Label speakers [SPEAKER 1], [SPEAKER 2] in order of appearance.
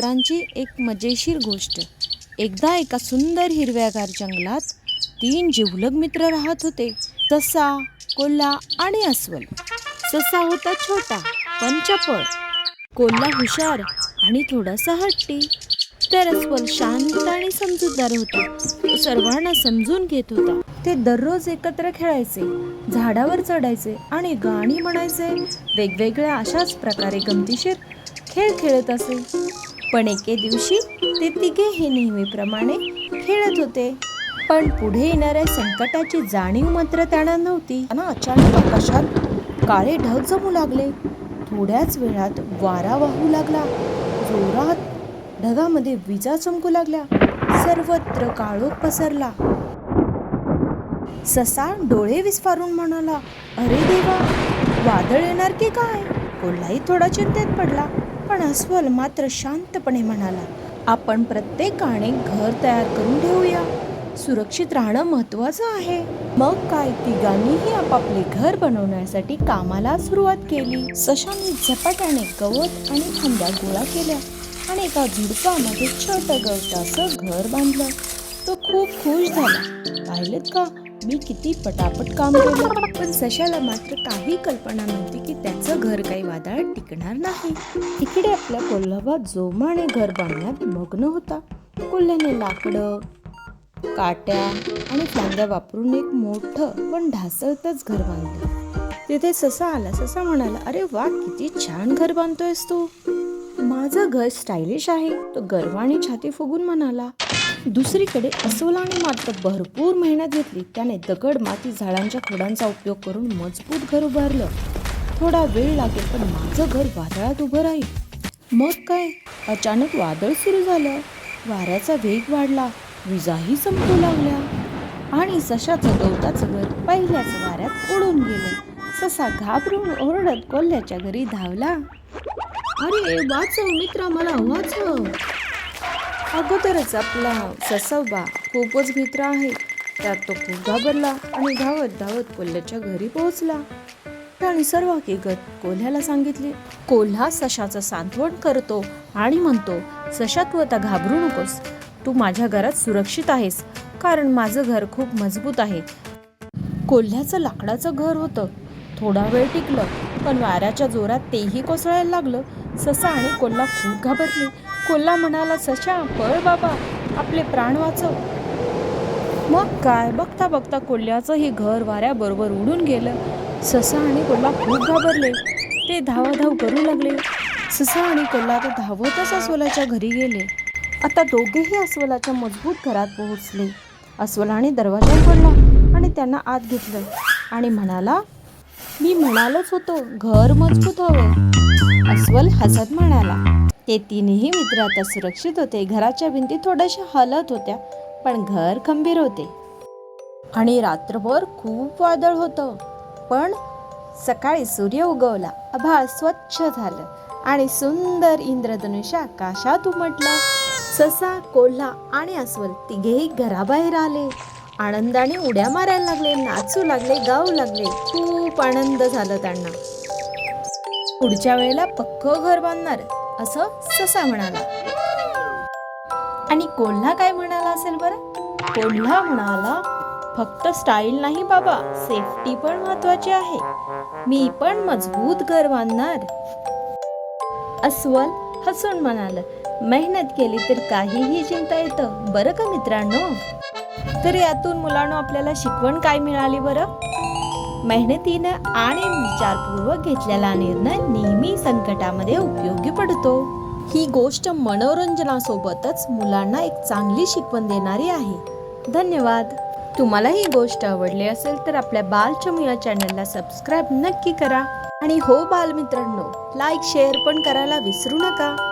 [SPEAKER 1] मित्रांची एक मजेशीर गोष्ट. एकदा एका सुंदर हिरव्यागार जंगलात तीन जिवलग मित्र राहत होते. ससा कोल्हा आणि अस्वल. ससा होता छोटा पण चपळ कोल्हा हुशार आणि थोडासा हट्टी. तर अस्वल शांत आणि समजूतदार होता. तो सर्वांना समजून घेत होता. ते दररोज एकत्र खेळायचे झाडावर चढायचे आणि गाणी म्हणायचे. वेगवेगळ्या अशाच प्रकारे गमतीशीर खेळ खेळत असे. पण एके दिवशी ते तिघेही नेहमीप्रमाणे खेळत होते. पण पुढे येणाऱ्या संकटाची जाणीव मात्र त्यांना नव्हती. त्यांना अचानक आकाशात काळे ढग जमू लागले. थोड्याच वेळात वारा वाहू लागला. जोरात ढगामध्ये विजा चमकू लागल्या. सर्वत्र काळोख पसरला. ससा डोळे विस्फारून म्हणाला अरे देवा वादळ येणार की काय? कोल्हाही थोडा चिंतेत पडला. पण अस्वल मात्र शांतपणे म्हणाला आपण प्रत्येकाने घर तयार करून ठेवूया सुरक्षित राहणं महत्वाचं आहे. मग काय तिघांनीही आपापले घर बनवण्यासाठी कामाला सुरुवात केली. सशाने झपाट्याने गवत आणि खांद्या गोळा केल्या आणि एका झुडपामध्ये छोटं गवताचं घर बांधलं. तो खूप खुश झाला. पाहिलेत का? मी किती पटापट काम केलं? पण सशाला मात्र काही कल्पना नव्हती की त्याचं घर काही वादळात टिकणार नाही. इकडे आपल्या कोल्हाबा जोमाने घर बांधण्यात मग्न होता. कोल्ह्याने लाकडं काट्या आणि फांद्या वापरून एक मोठं पण ढासळतच घर बांधलं. तिथे ससा आला. ससा म्हणाला अरे वा किती छान घर बांधतोयस तू. माझं घर स्टायलिश आहे तो गर्वाने छाती फुगून म्हणाला. दुसरीकडे अस्वलाने मात्र भरपूर मेहनत घेतली. त्याने दगड माती झाडांच्या खोडांचा उपयोग करून मजबूत घर उभारलं. थोडा वेळ लागेल पण माझं घर वादळात उभं राहील. मग काय? अचानक वादळ सुरू झालं. वाऱ्याचा वेग वाढला. विजाही संपू लागल्या. आणि सशाचं गवताचं घर पहिल्याच वाऱ्यात उडून गेलं. ससा घाबरून ओरडत कोल्ह्याच्या घरी धावला. अरे वाचव मित्रा मला वाचव. अगोदरच आपला ससवबा खूपच मित्र आहे. त्यात तो खूप घाबरला आणि धावत धावत कोल्ह्याच्या घरी पोहोचला. त्याने सर्व हकीकत कोल्ह्याला सांगितली. कोल्हा सशाचं सांत्वन करतो आणि म्हणतो सशा तू आता घाबरू नकोस. तू माझ्या घरात सुरक्षित आहेस कारण माझं घर खूप मजबूत आहे. कोल्ह्याचं लाकडाचं घर होतं. थोडा वेळ टिकलं पण वाऱ्याच्या जोरात तेही कोसळायला लागलं. ससा आणि कोल्हा खूप घाबरले. कोल्हा म्हणाला सशा पळ बाबा आपले प्राण वाचव. मग काय बघता बघता कोल्ह्याचं हे घर वाऱ्याबरोबर उडून गेलं. ससा आणि कोल्हा खूप घाबरले. ते धावाधाव करू लागले. ससा आणि कोल्हा तर धावतच अस्वलाच्या घरी गेले. आता दोघेही अस्वलाच्या मजबूत घरात पोहोचले. अस्वलाने दरवाजा उघडला आणि त्यांना आत घेतलं आणि म्हणाला मी म्हणालोच होतो घर मजबूत हवं. अस्वल हसत म्हणाला ते तीनही मित्र आता सुरक्षित होते. घराच्या भिंती थोड्याशा हलत होत्या पण घर खंबीर होते. आणि रात्रभर खूप वादळ होतं. पण सकाळी सूर्य उगवला. आभाळ स्वच्छ झालं आणि सुंदर इंद्रधनुष्य आकाशात उमटलं. ससा कोल्हा आणि अस्वल तिघेही घराबाहेर आले. आनंदाने उड्या मारायला लागले नाचू लागले गाऊ लागले. खूप आनंद झाला त्यांना. पुढच्या वेळेला पक्क घर बांधणार. असं ससा म्हणाला. आणि कोल्हा काय म्हणाला असेल बरं? कोल्हा म्हणाला फक्त स्टाईल नाही बाबा सेफ्टी पण महत्वाची आहे. मी पण मजबूत घर बांधणार. अस्वल हसून म्हणाल मेहनत केली तर काहीही चिंता येतं बरं का मित्रांनो? तर यातून मुलांना आपल्याला शिकवण काय मिळाली बरं? मेहनतीनं आणि विचारपूर्वक घेतलेला निर्णय नेहमी संकटामध्ये उपयोगी पडतो. ही गोष्ट मनोरंजनासोबतच मुलांना एक चांगली शिकवण देणारी आहे. धन्यवाद. तुम्हाला ही गोष्ट आवडली असेल तर आपल्या बालचमुया चॅनलला सबस्क्राईब नक्की करा. आणि हो बालमित्रांनो लाईक शेअर पण करायला विसरू नका.